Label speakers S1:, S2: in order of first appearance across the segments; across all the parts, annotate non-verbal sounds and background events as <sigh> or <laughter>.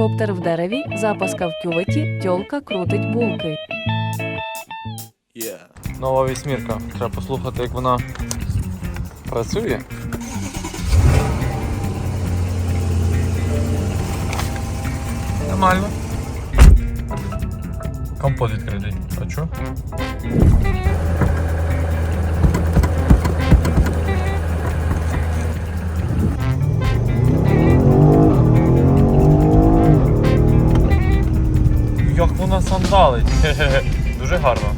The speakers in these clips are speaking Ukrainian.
S1: Коптер в дереві, запаска в кюветі, тьолка крутить булки.
S2: нова вісьмірка. Треба послухати, як вона працює. Нормально. Компот відкритий. А чо? <laughs> Дуже гарно.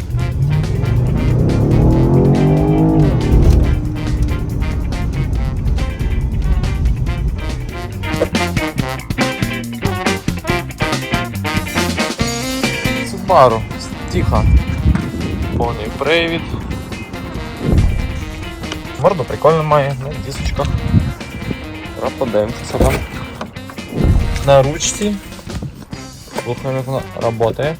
S2: Subaru, тихо. Повний привід. Морду прикольно має, на дісочках. Подивимося там. На ручці. Слухаємо, як вона працює.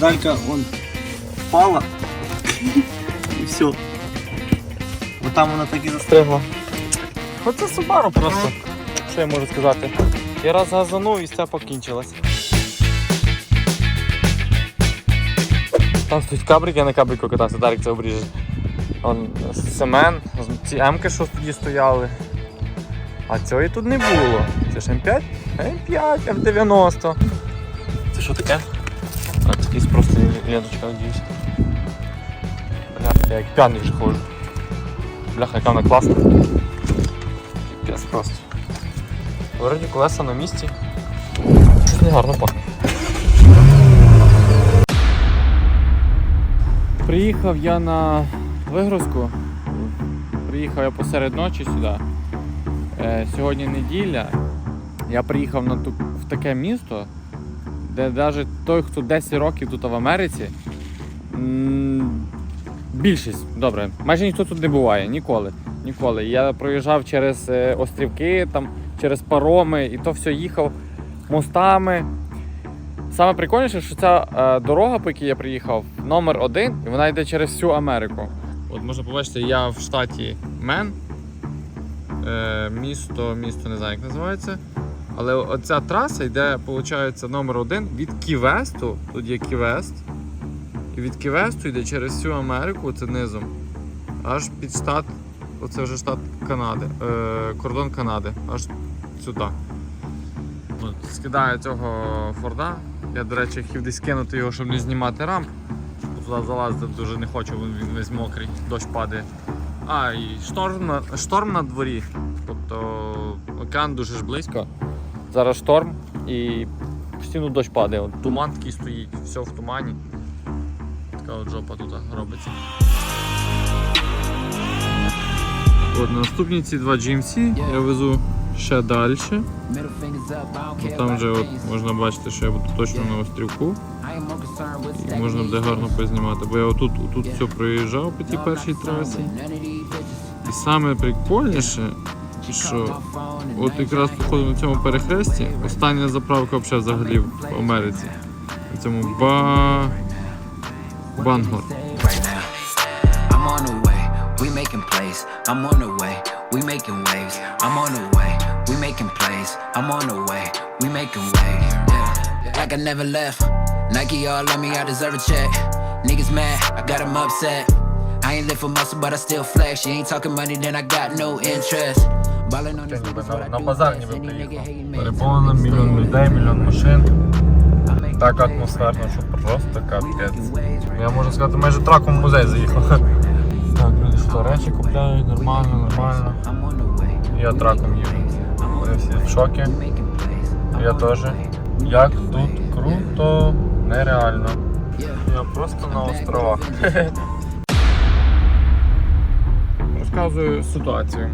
S3: Короче, педалька вон впала. І все. Вот там вона так і застрягла.
S2: Оце Subaru просто. Що я можу сказати? Я раз газанув і ця покінчилась. Там стоїть кабрик, я на кабрику катався, Дарик це обріже. Он Семен, ці М-ки, що тоді стояли. А цього і тут не було. Це ж М5? М5, М90. Це що таке? А, просто ленточка, надіюсь. Бля, я як п'яний вже ходжу. Бляха, яка вона класна. Піпець просто. Вроді колеса на місці. Щось не гарно пахне. Приїхав я на вигрузку. Приїхав я посеред ночі сюди. Е, сьогодні неділя. Я приїхав на ту, в таке місто, де навіть той, хто 10 років тут в Америці, більшість, добре, майже ніхто тут не буває, ніколи. Ніколи. Я проїжджав через е, острівки, там, через пароми, і то все їхав мостами. Саме прикольніше, що ця е, дорога, по якій я приїхав, номер один, і вона йде через всю Америку. От можна побачити, я в штаті Мен. Е, місто, місто не знаю, як називається. Але оця траса йде, виходить, номер один від Ківесту. Тут є Ківест. І від Ківесту йде через всю Америку, це низом, аж під штат, оце вже штат Канади, е, кордон Канади, аж сюди. От, скидаю цього Форда. Я, до речі, хотів десь кинути його, щоб не знімати рамп. Туди залазити дуже не хочу, він весь мокрий, дощ падає. А, і шторм шторм на дворі. Тобто океан дуже ж близько. Зараз шторм і постійно дощ падає. От, туман такий стоїть, все в тумані. Така от жопа тут робиться. От наступні ці два GMC я везу ще далі. От там вже от можна бачити, що я буду точно на острівку. І можна буде гарно познімати. Бо я отут, отут все проїжджав по тій першій трасі. І саме прикольніше, що от якраз походу на цьому перехресті остання заправка взагалі в Америці. На цьому ба... Бангор.
S4: like I never left. Nike all on me, I deserve a check. Niggas mad, I got them upset. I ain't live for muscle, but I still flex. You ain't talking money, then I got no interest.
S2: На базар ніби приїхав. Переповнено мільйон людей, мільйон машин. Так атмосферно, що просто капець. Я можу сказати, майже траком в музей заїхав. Так, люди що, речі купляють, нормально, нормально. Я траком їду. Вони всі в шокі. Я теж. Як тут круто, нереально. Я просто на островах. <laughs> Розказую ситуацію.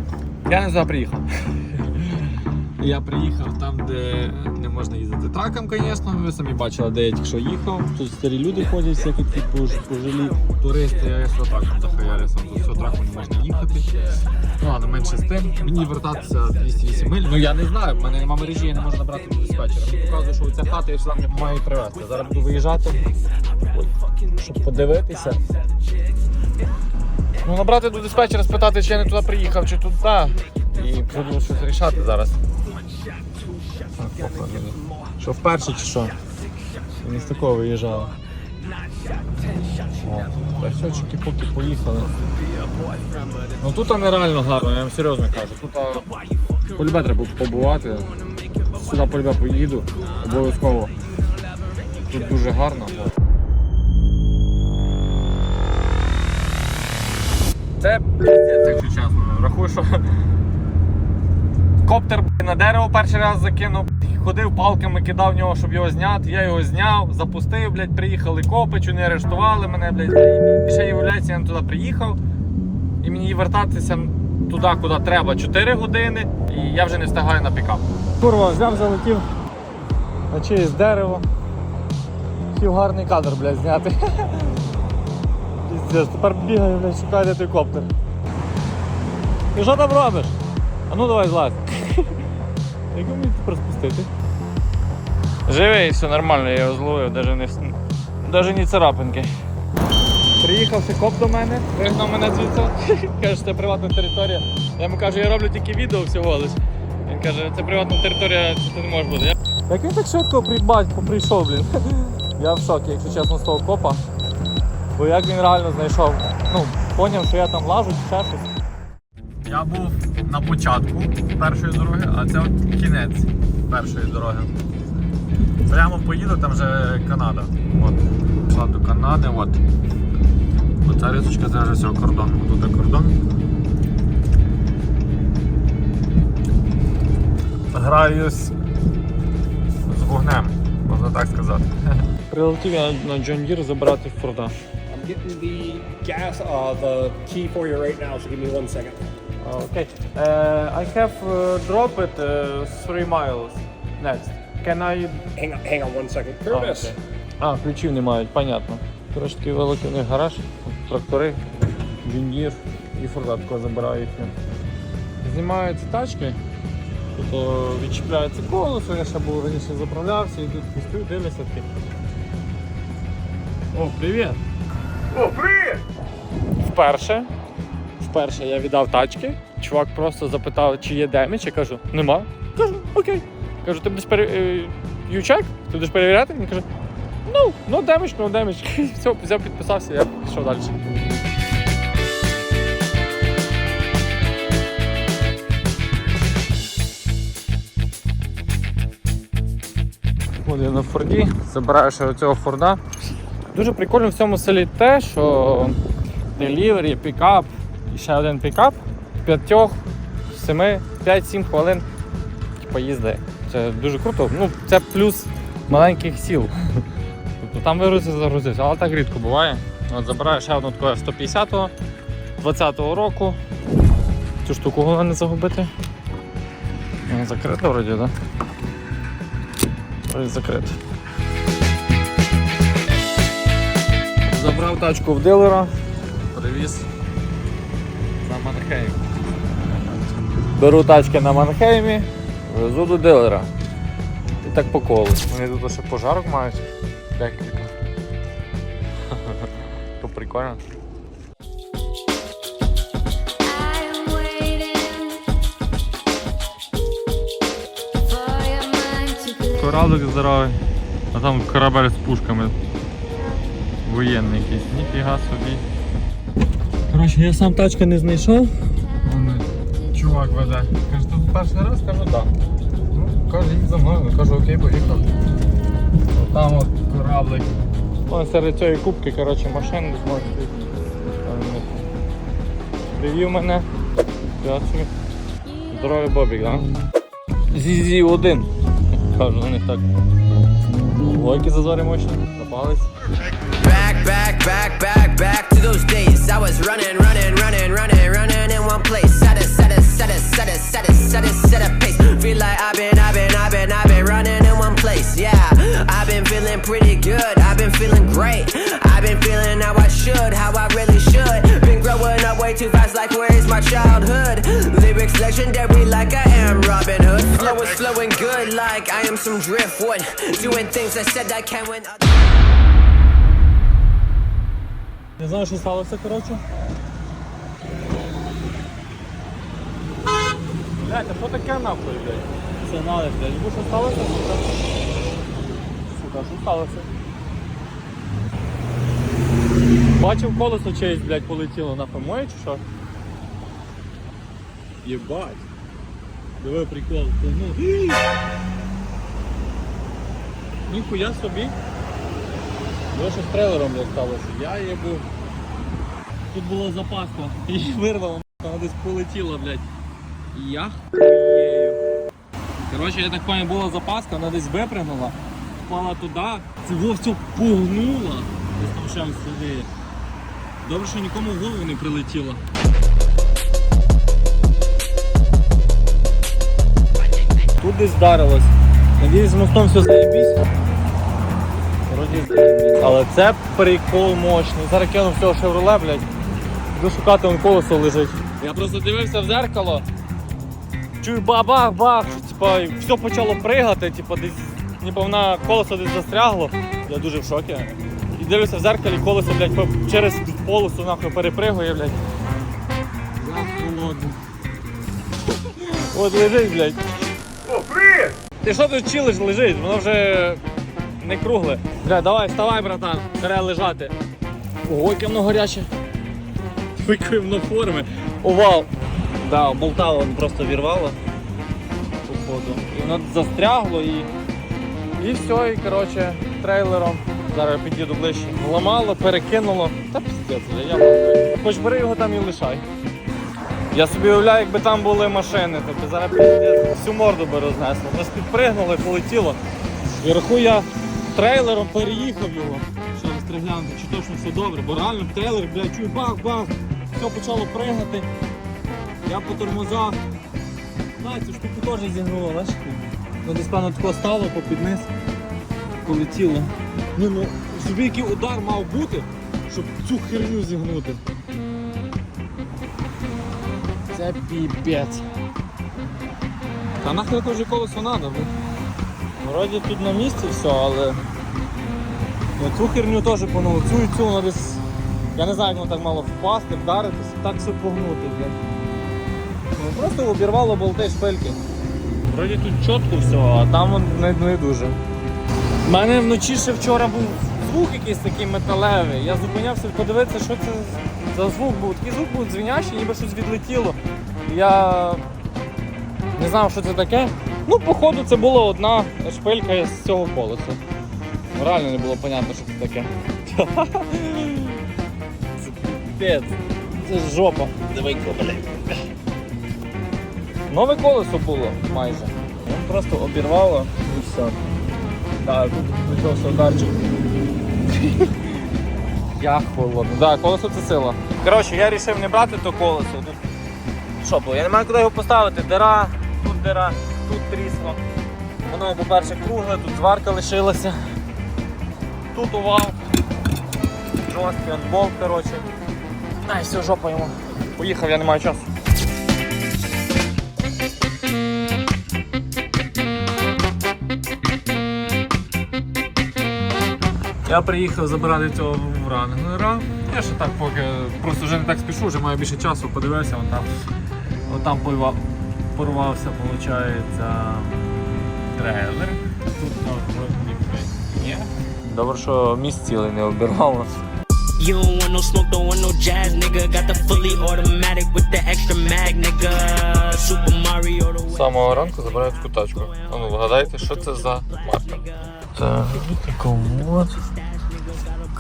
S2: Я не туди приїхав. <laughs> Я приїхав там, де не можна їздити траком, звісно. Ви самі бачили, де я тільки що їхав. Тут старі люди ходять, всякі типу пожилі туристи, я що траком захаярився, тут все траком не можна їхати. Ну ладно, менше з тим. Мені вертатися 208 миль. Ну я не знаю, в мене немає мережі, я не можу набрати диспетчера. Мені показує, що ця хата я сюди маю привезти. Зараз буду виїжджати, щоб подивитися. Ну, набрати до диспетчера, спитати, чи я не туди приїхав, чи туди. І буду щось рішати зараз. Що вперше чи що? Не з такого. О, Та поки поїхали. Ну тут нереально гарно, я вам серйозно кажу. Тут полюбе треба побувати. Сюди полюбе поїду, обов'язково. Тут дуже гарно. Це піздець, якщо чесно. Рахую, що коптер на дерево перший раз закинув, ходив палками, кидав нього, щоб його зняти. Я його зняв, запустив, блядь, приїхали копи, чу не арештували мене, блядь. І ще виявляється, я туди приїхав. І мені вертатися туди, куди треба 4 години, і я вже не встигаю на пікап. Курва, взяв, залетів на чиєсь дерево. Хотів гарний кадр, блядь, зняти. <laughs> Піздець, тепер бігаю, блядь, шукаю де той коптер. Ти що там робиш? А ну давай злазь. <laughs> Як мені тепер спустити? Живий, все нормально, я його зловив, навіть не, навіть не царапинки. Приїхав коп до мене, вигнав мене звідси. <laughs> Каже, це приватна територія. Я йому кажу, я роблю тільки відео всього лиш. Він каже, це приватна територія, це не може бути. Як він так швидко прибать, прийшов, блін. Я в шокі, якщо чесно, з того копа. Бо як він реально знайшов, ну, поняв, що я там лажу, чи ще щось. Я був на початку першої дороги, а це от кінець першої дороги. Прямо поїду, там вже Канада. От. Пішла до Канади, от. Оця рисочка це вже все кордон. Тут кордон. Граюсь з вогнем, можна так сказати. Прилетів я на John Deere забирати Форда.
S5: Getting the gas, uh, the key for you right now, so give me one second.
S2: Okay. Uh, I have uh, dropped it uh, three miles next. Can I...
S5: Hang on, hang on one second. Curtis,
S2: окей. а, ключів не мають, понятно. Коротше, такий великий у них гараж, трактори, джундір і фордатко забирають. Знімаються тачки, тобто відчіпляється колесо, я ще був раніше заправлявся, і тут пустую, дивлюся такі. О, привіт! О, привіт! Вперше. Вперше я віддав тачки. Чувак просто запитав, чи є демідж, я кажу, нема. Кажу, окей. Кажу, ти будеш пере... е. Ти будеш перевіряти? Він каже, ну, no damage, no damage. Все, взяв, підписався, я пішов далі. Я на Форді, забираю ще оцього Форда. Дуже прикольно в цьому селі те, що делівері, пікап і ще один пікап п'ятьох, семи, 5-7 хвилин типу, їзди. Це дуже круто. Ну, це плюс маленьких сіл. <laughs> Тобто там вигрузився, загрузився, але так рідко буває. От забираю ще одну таку 150-го 20-го року. Цю штуку головне не загубити. Вона Закрита вроді, так? Да? Вроді Забрав тачку в дилера, привіз на Манхейм. Беру тачки на Манхеймі, везу до дилера. І так по колу. Вони тут ще пожарок мають. Декілька. <laughs> То прикольно. кораблик здоровий, а там корабель з пушками. Воєнний якийсь, ніфіга собі.
S3: Коротше, я сам тачки не знайшов.
S2: Вон чувак веде. Каже, тут перший раз, кажу, так. Да. Ну, каже, їдь за мною. Кажу, окей, поїхав. Там от кораблик. Вон серед цієї кубки, коротше, машин можна Привів мене. Здоровий Бобік, так? Зізі один. Кажу на них так. Лойки зазори мощні, напались.
S6: Back, back, back, back, to those days. I was running, running, running, running, running in one place. Set a, set a, set a, set a, set a, set a, set a pace. Feel like I've been, I've been, I've been, I've been running in one place. Yeah, I've been feeling pretty good. I've been feeling great. I've been feeling how I should, how I really should. Been growing up way too fast, like where is my childhood? Lyrics legendary, like I am Robin Hood. Flow is flowing good, like I am some driftwood. Doing things I said I can when. others-
S3: Не знаю, що сталося, коротше.
S2: Блядь, а що таке нахуй, блядь?
S3: Це налив, блядь. Ну, що сталося, сука? Сука, що сталося?
S2: Бачив колесо чиєсь, блядь, полетіло нахуй моє чи що?
S3: Єбать. Диви прикол. Ну.
S2: Ніхуя собі. Ну з трейлером блядь, сталося? Я їбу.
S3: Тут була запаска. <laughs> Її вирвало, вона десь полетіла, блядь. І я
S2: Єю. Коротше, я так пам'ятаю, була запаска, вона десь випрыгнула, впала туди,
S3: це вовсю пугнула. Десь там сюди. Добре, що нікому в голову не прилетіло.
S2: тут десь вдарилось. Надіюсь, з мостом все заєбісь. Але це прикол мощний. Зараз кину всього шевроле, блядь. Буду шукати, вон колесо лежить. Я просто дивився в зеркало. Чую бах-бах-бах, що типа все почало пригати, типа десь ніби вона колесо десь застрягло. Я дуже в шокі. І дивлюся в зеркалі, колесо, блядь, через полосу нахуй перепригує, блядь.
S3: Я холодний.
S2: От лежить, блядь. О, привіт! Ти що тут чилиш лежить? Воно вже не кругле. Бля, давай, вставай, братан, треба лежати. Ого, яке воно гаряче. Яке воно форми. Овал.
S3: Да, болта воно просто вірвало.
S2: Походу. І воно застрягло і. І все, і коротше, трейлером. Зараз я під'їду ближче. Ламало, перекинуло. Та піздець, я мав. Хоч бери його там і лишай. Я собі уявляю, якби там були машини, тобто зараз піздець, всю морду би рознесло. Ми підпригнули, полетіло. І я трейлером переїхав його. Ще раз приглянути, чи точно все добре, бо реально трейлер, блядь, чую бах-бах, все почало пригати. Я по тормозах. На, цю штуку теж зігнуло, бачиш? Ну десь певно тако стало попід низ, полетіло. Ну, ну, собі який удар мав бути, щоб цю херню зігнути. Це піпець. Та це вже колесо треба, блин. Вроді тут на місці все, але ну, цю херню теж погнуло, цю і цю вона десь. Я не знаю, як воно так мало впасти, вдаритися, так все погнути. Ну, просто обірвало болти шпильки. Вроді тут чітко все, а там не, не дуже. У мене вночі ще вчора був звук якийсь такий металевий. Я зупинявся подивитися, що це за звук був. Такий звук був дзвінячий, ніби щось відлетіло. Я не знав, що це таке. Ну, походу, це була одна шпилька з цього колеса. Реально не було зрозуміло, що це таке. Це піпець. Це ж жопа. Диви, блядь. Нове колесо було майже. Воно просто обірвало і все. Так, тут прийшовся ударчик. Я холодно. Так, колесо це сила. Коротше, я вирішив не брати то колесо. Тут що було? Я не маю куди його поставити. Дира, тут дира, тут трісло. Воно, по-перше, кругле, тут зварка лишилася. Тут увал. Жорсткий он болт, коротше. Ай, все, жопа йому. Поїхав, я не маю часу. Я приїхав забирати цього врангера. Я ще так поки просто вже не так спішу, вже маю більше часу, подивився, вон там, вон там порвався, виходить, трейлер. Тут навпроти є. Добре, що місць цілий не обірвало.
S7: You don't want no smoke, don't want no jazz, nigga. Got the fully automatic with the extra mag, nigga. Super Mario, the
S2: З самого ранку забирають таку тачку. А ну вгадайте, що це за марка. Це така от.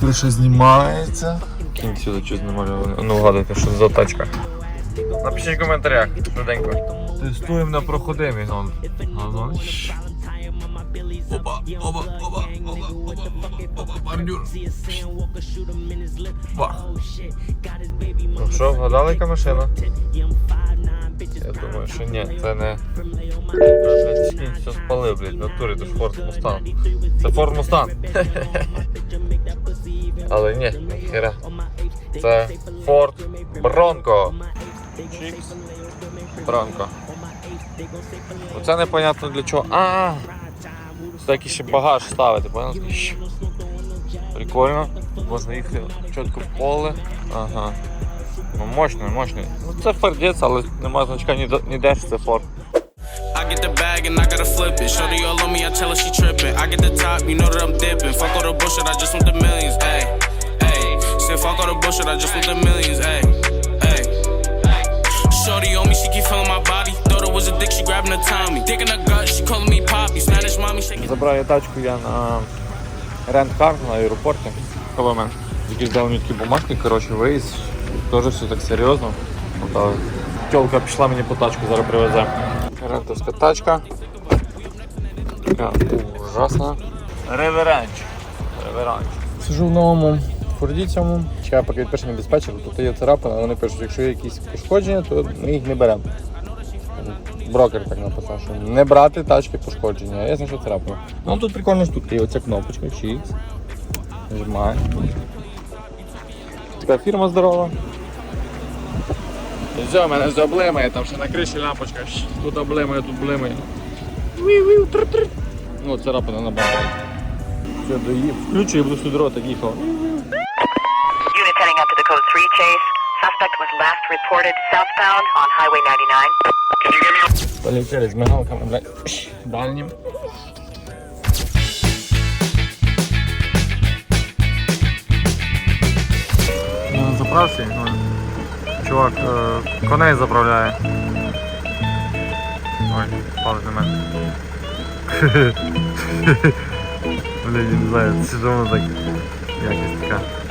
S2: Криша знімається. Кінь сюди щось намальований. Ну вгадайте, що це за тачка. Напишіть в коментарях, швиденько. Тестуємо на проходимі. Вон. Газон. Опа, опа, опа, опа, опа, опа, бордюр. Бах. Ну що, вгадали, яка машина? Я думаю, що ні, це не. Кінь все спалив, блядь, в натурі, це ж Ford Mustang. Це Ford Mustang. <laughs> Але ні, ніхера. Це Ford Bronco. Чікс. Bronco. Оце непонятно для чого. А! Це якийсь ще багаж ставити, понял? Щ. Прикольно. Можна їхати чітко в поле. Ага. Ну мощно, мощно. Ну це фордець, але немає значка ніде, що це Ford.
S8: I get the bag and I gotta flip it. Shorty all on me, I tell her she tripping. I get the top, you know that I'm dipping. Fuck all the bullshit, I just want the millions, ayy. Ayy. Say fuck all the bullshit, I just want the millions. Ayy. Shorty on me, she keep feeling my body. Thought it was a dick, she grabbing the Tommy. Dick in her gut, she calling me Poppy. Spanish mommy, shaking.
S2: Забрав тачку я на рент-кар на аеропорті. КВМ. Якісь дали мені такі бумажки, коротше, виїзд. Теж все так серйозно. Та Тьолка пішла мені по тачку, зараз привезе. Рентовська тачка. Така ужасна. Реверанч. Реверанч. Сижу в новому форді цьому. Чекаю, поки відпише мені диспетчер, тут є царапина, вони пишуть, якщо є якісь пошкодження, то ми їх не беремо. Брокер так написав, що не брати тачки пошкодження, а я знайшов царапину. Ну тут прикольна штука, є оця кнопочка, чікс. Нажимаю. Така фірма здорова. Все, мене все облимає, там ще на криші лампочка. Тут облимає, тут облимає. Ну, царапина на бампері. Все, доїв. Включу і буду сюди ротик їхав.
S9: 3 chase. Suspect was last reported southbound on Highway 99.
S2: Полетели з мигалками, блядь. Ну, на заправці, ну, чувак е, коней заправляє. Ой, впали на мене. <laughs> Блін, я не знаю, це що воно так якість така.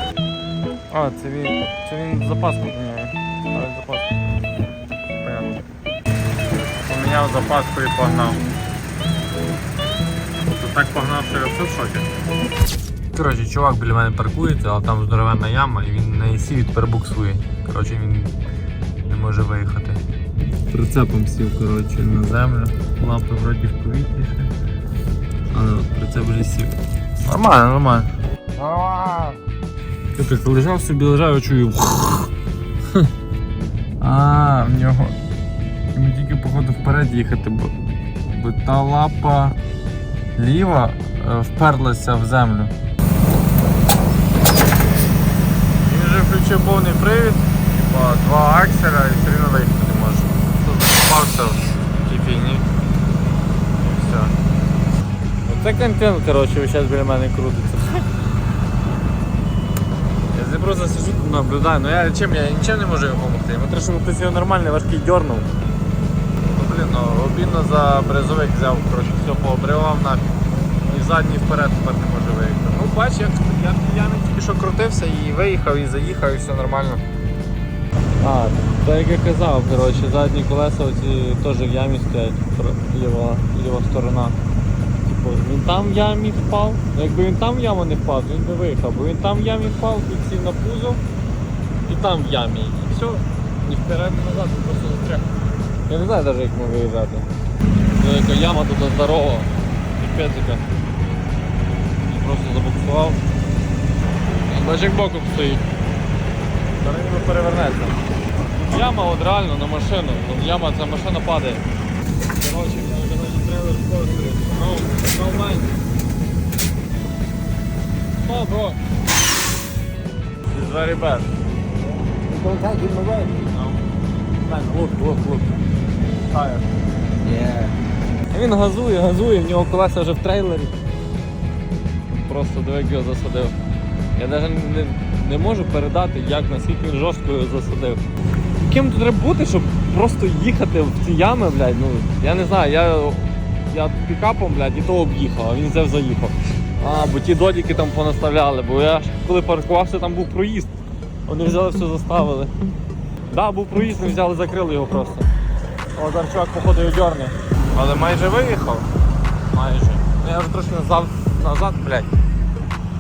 S2: А, це він. Це він запаску міняє. Ставить запаску. Понятно. Поміняв запаску і погнав. Тобто так погнав, що я все в шокі. Коротше, чувак біля мене паркується, але там здоровенна яма і він на ІСі перебуксує. Коротше, він не може виїхати. Прицепом сів коротше, на землю. Лапи вроді в повітрі ще. Але прицеп вже сів. Нормально, нормально. Капець, лежав собі, лежав, я чую. А, в нього. Йому тільки походу вперед їхати, бо, бо та лапа ліва е, вперлася в землю. Він вже включив повний привід, типа два акселя і все рівно доїхати не може. Тут закопався в тій фігні. І все. Оце контент, коротше, зараз біля мене крутиться. Я просто сижу тут наблюдаю, ну я чим я нічим не можу йому допомогти. Йому треба, щоб хтось його нормальний, важкий дьорнув. Ну блін, ну обідно за брезовик взяв, коротше, все пообривав нафіг. І задній вперед тепер не може виїхати. Ну бач, як я, я не тільки що крутився і виїхав, і заїхав, і все нормально. А, так як я казав, коротше, задні колеса оці теж в ямі стоять, ліва, ліва сторона. Типу, він там в ямі впав. Якби він там в яму не впав, він би виїхав. Бо він там в ямі впав, він сів на пузо і там в ямі. І все. Ні вперед, ні назад, він просто застряг. Я не знаю навіть як ми виїжджати. Ну, яка яма тут здорова. Яка. Просто забуксував. Бач, як боком стоїть. Зараз ніби перевернеться. Яма от реально на машину. Яма, ця машина падає. Коротше, коротше, трейлер. No, no mind. Oh, bro. It's very bad. Don't take him away. No. Man, look, look, look. Tire. Yeah.
S3: він газує, газує, в нього колеса вже в трейлері. Просто диви, його засадив. Я навіть не, не можу передати, як наскільки він жорстко його засадив. Ким тут треба бути, щоб просто їхати в ці ями, блядь, ну, я не знаю, я, я пікапом, блядь, і то об'їхав, а він взяв заїхав. А, бо ті додіки там понаставляли, бо я коли паркувався, там був проїзд. Вони взяли все заставили. Так, да, був проїзд, ми взяли, закрили його просто. О, зараз чувак, походу, його дьорне.
S2: Але майже виїхав.
S3: Майже. Ну я вже трошки назад, назад, блядь.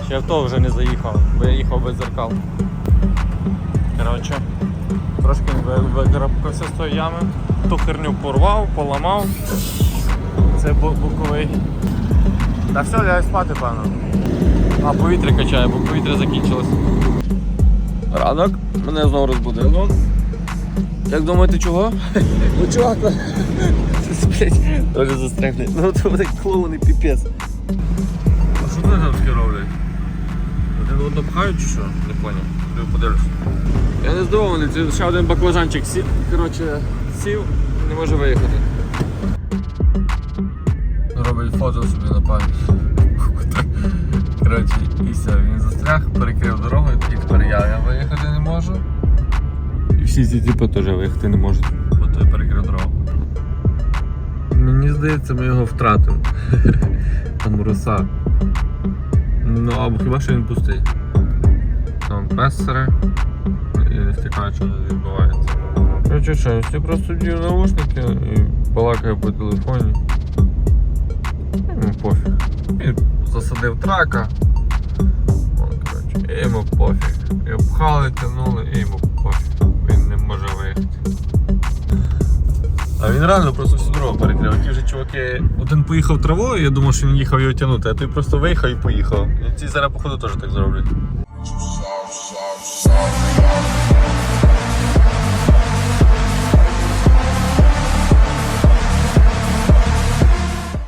S3: Ще в то вже не заїхав, бо я їхав без зеркал.
S2: Коротше, трошки ви- викарабкався з тої ями. Ту херню порвав, поламав. Це боковий. Та все, лягай спати, певно.
S3: А повітря качає, бо повітря закінчилось. Ранок, мене знову розбудило. Як думаєте, чого? Ну чувак, теж застрягне. Ну це вони клоуни піпець.
S2: А що вони там таке роблять? Один одного пхають чи що? Не поняв. Тобі подивлюся.
S3: Я не здивований, це ще один баклажанчик сів, коротше, сів, не може виїхати.
S2: Робить собі на пам'ять. <laughs> Коротше, і все, він застряг, перекрив дорогу, і тепер я, я виїхати не можу.
S3: І всі ці типи теж виїхати не можуть.
S2: Бо той перекрив дорогу. Мені здається, ми його втратимо. <laughs> Там роса. Ну, або хіба що він пустий. Там песери. І не втікає, що тут відбувається. Короче, що, всі просто дію наушники і балакає по телефоні. Пофіг. Він засадив трака. І йому пофіг. І обхали, тянули, і йому пофіг. Він не може виїхати. А він реально просто всю дорогу перекрив. Ті вже чуваки. Один поїхав травою, я думав, що він їхав його тягнути, а той просто виїхав і поїхав. І ці зараз, походу, теж так зроблять.